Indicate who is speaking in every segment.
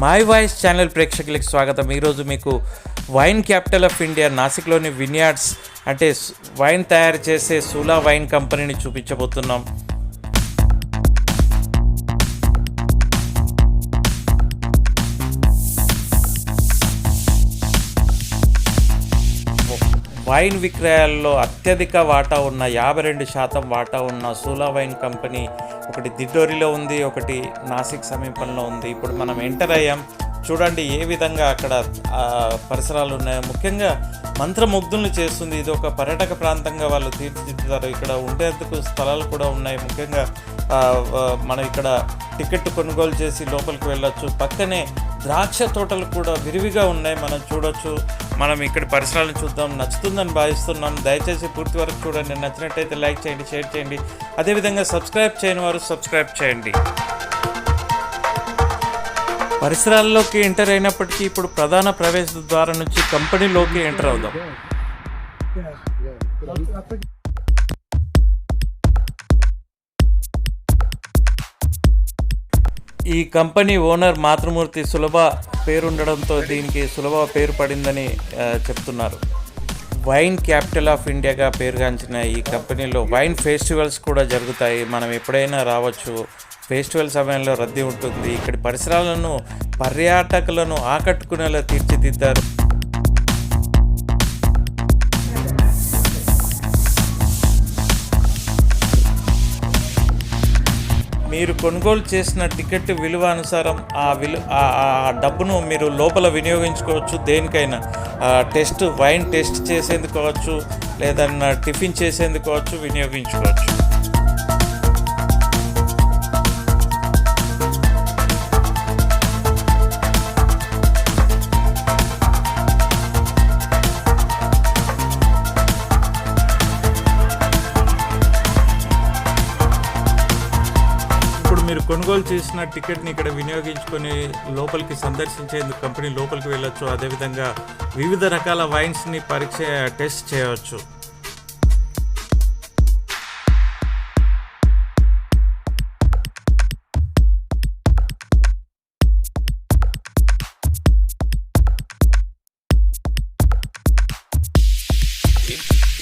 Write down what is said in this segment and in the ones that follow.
Speaker 1: My voice channel ప్రేక్షకులకు స్వాగతం. ఈరోజు మీకు వైన్ క్యాపిటల్ ఆఫ్ ఇండియా నాసిక్లోని విన్యార్డ్స్ అంటే వైన్ తయారు చేసే సూలా వైన్ కంపెనీని చూపించబోతున్నాం. వైన్ విక్రయాల్లో అత్యధిక వాటా ఉన్న యాభై రెండు శాతం వాటా ఉన్న సూలా వైన్ కంపెనీ ఒకటి దిడ్డోరిలో ఉంది ఒకటి నాసిక్ సమీపంలో ఉంది. ఇప్పుడు మనం ఎంటర్ అయ్యాం. చూడండి ఏ విధంగా అక్కడ పరిసరాలు ఉన్నాయో. ముఖ్యంగా మంత్రముగ్ధుల్ని చేస్తుంది. ఇది ఒక పర్యాటక ప్రాంతంగా వాళ్ళు తీర్చిదిద్దుతారు. ఇక్కడ ఉండేందుకు స్థలాలు కూడా ఉన్నాయి. ముఖ్యంగా మనం ఇక్కడ టికెట్ కొనుగోలు చేసి లోపలికి వెళ్ళొచ్చు. పక్కనే ద్రాక్ష తోటలు కూడా విరివిగా ఉన్నాయి. మనం చూడొచ్చు. మనం ఇక్కడ పరిసరాలను చూద్దాం. నచ్చుతుందని భావిస్తున్నాం. దయచేసి పూర్తి వరకు చూడండి. నచ్చినట్టయితే లైక్ చేయండి షేర్ చేయండి. అదేవిధంగా సబ్స్క్రైబ్ చేయని వారు సబ్స్క్రైబ్ చేయండి. పరిసరాల్లోకి ఎంటర్ అయినప్పటికీ ఇప్పుడు ప్రధాన ప్రవేశ ద్వారం నుంచి కంపెనీలోకి ఎంటర్ అవుదాం. ఈ కంపెనీ ఓనర్ మాతృమూర్తి సులభ పేరుండడంతో దీనికి సులభ పేరు పడిందని చెప్తున్నారు. వైన్ క్యాపిటల్ ఆఫ్ ఇండియాగా పేరుగాంచిన ఈ కంపెనీలో వైన్ ఫెస్టివల్స్ కూడా జరుగుతాయి. మనం ఎప్పుడైనా రావచ్చు. ఫెస్టివల్ సమయంలో రద్దీ ఉంటుంది. ఇక్కడి పరిసరాలను పర్యాటకులను ఆకట్టుకునేలా తీర్చిదిద్దారు. మీరు కొనుగోలు చేసిన టికెట్ విలువ అనుసారం ఆ విలు ఆ డబ్బును మీరు లోపల వినియోగించుకోవచ్చు. దేనికైనా ఆ, టెస్ట్ వైన్ టెస్ట్ చేసేందుకు కావచ్చు లేదన్నా టిఫిన్ చేసేందుకు కావచ్చు వినియోగించుకోవచ్చు. కొనుగోలు చేసిన టికెట్ని ఇక్కడ వినియోగించుకొని లోపలికి సందర్శించేందుకు కంపెనీ లోపలికి వెళ్ళొచ్చు. అదేవిధంగా వివిధ రకాల వైన్స్ని పరీక్ష టెస్ట్ చేయవచ్చు.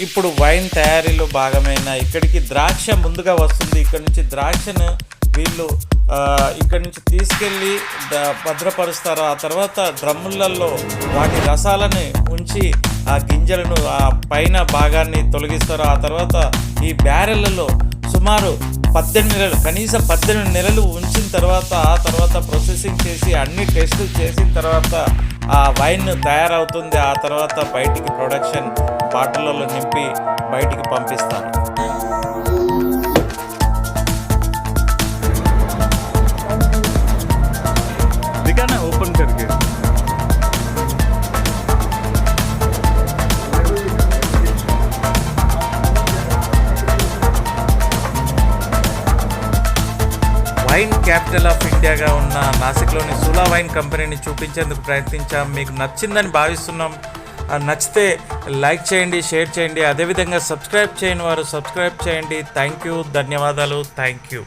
Speaker 1: ఇప్పుడు వైన్ తయారీలో భాగమైన ఇక్కడికి ద్రాక్ష ముందుగా వస్తుంది. ఇక్కడ నుంచి ద్రాక్షను వీళ్ళు ఇక్కడి నుంచి తీసుకెళ్ళి భద్రపరుస్తారు? ఆ తర్వాత డ్రమ్ములలో వాటి రసాలని ఉంచి ఆ గింజలను ఆ పైన భాగాన్ని తొలగిస్తారు? ఆ తర్వాత ఈ బ్యారెళ్ళలో సుమారు పద్దెనిమిది నెలలు కనీసం పద్దెనిమిది నెలలు ఉంచిన తర్వాత ఆ తర్వాత ప్రాసెసింగ్ చేసి అన్ని టెస్టులు చేసిన తర్వాత ఆ వైన్ తయారవుతుంది. ఆ తర్వాత బయటికి ప్రొడక్షన్ బాటిల్లో నింపి బయటికి పంపిస్తారు. వైన్ క్యాపిటల్ ఆఫ్ ఇండియాగా ఉన్న నాసిక్లోని సులా వైన్ కంపెనీని చూపించేందుకు ప్రయత్నించాం. మీకు నచ్చిందని భావిస్తున్నాం. నచ్చితే లైక్ చేయండి షేర్ చేయండి. అదేవిధంగా సబ్స్క్రైబ్ చేయని వారు సబ్స్క్రైబ్ చేయండి. Thank you. ధన్యవాదాలు. Thank you.